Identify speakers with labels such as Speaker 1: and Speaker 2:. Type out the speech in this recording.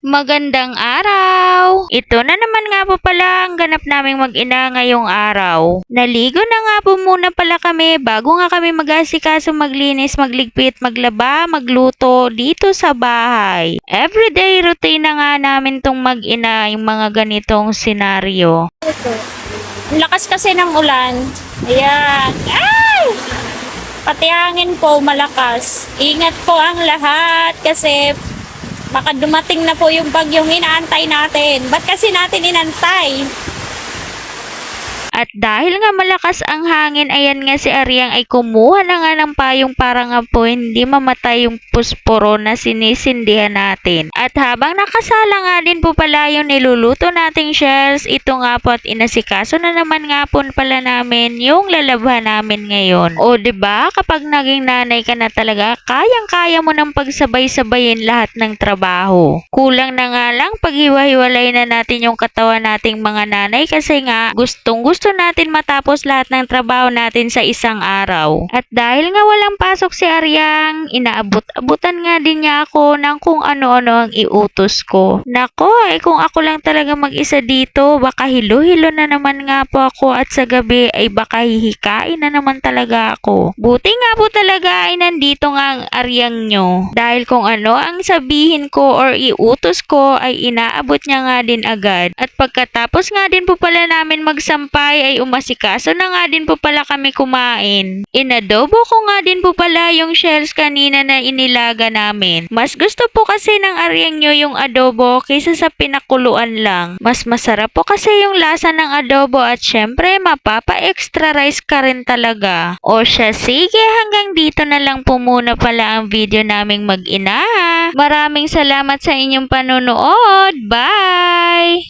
Speaker 1: Magandang araw! Ito na naman nga po pala ang ganap naming mag-ina ngayong araw. Naligo na nga po muna pala kami bago nga kami mag-asikaso maglinis, magligpit, maglaba, magluto dito sa bahay. Everyday routine na nga namin tong mag-ina yung mga ganitong senaryo.
Speaker 2: Ang lakas kasi ng ulan. Ayan. Ay! Pati hangin po malakas. Ingat po ang lahat kasi baka dumating na po yung bagyong inaantay natin. Ba't kasi natin inantay?
Speaker 1: At dahil nga malakas ang hangin, ayan nga si Ariang ay kumuha na nga ng payong para nga po hindi mamatay yung pusporo na sinisindihan natin. At habang nakasala nga din po pala yung niluluto nating shells, ito nga po at inasikaso na naman nga po pala namin yung lalabhan namin ngayon. O ba kapag naging nanay ka na talaga, kayang-kaya mo nang pagsabay-sabayin lahat ng trabaho. Kulang na nga lang paghiwa-hiwalay na natin yung katawan nating mga nanay kasi nga gustong gusto natin matapos lahat ng trabaho natin sa isang araw. At dahil nga walang pasok si Aryang, inaabot-abutan nga din niya ako ng kung ano-ano ang iutos ko. Nako, eh kung ako lang talaga mag-isa dito, baka hilo-hilo na naman nga po ako at sa gabi ay baka hihikain na naman talaga ako. Buti nga po talaga ay nandito nga ang Aryang nyo. Dahil kung ano ang sabihin ko or iutos ko ay inaabot niya nga din agad. At pagkatapos nga din po pala namin magsampay ay umasikaso na nga din po pala kami kumain. Inadobo ko nga din po pala yung shells kanina na inilaga namin. Mas gusto po kasi ng aryang nyo yung adobo kaysa sa pinakuluan lang. Mas masarap po kasi yung lasa ng adobo at syempre mapapa-extra rice ka rin talaga. O siya, sige hanggang dito na lang po muna pala ang video naming mag-ina. Maraming salamat sa inyong panonood. Bye!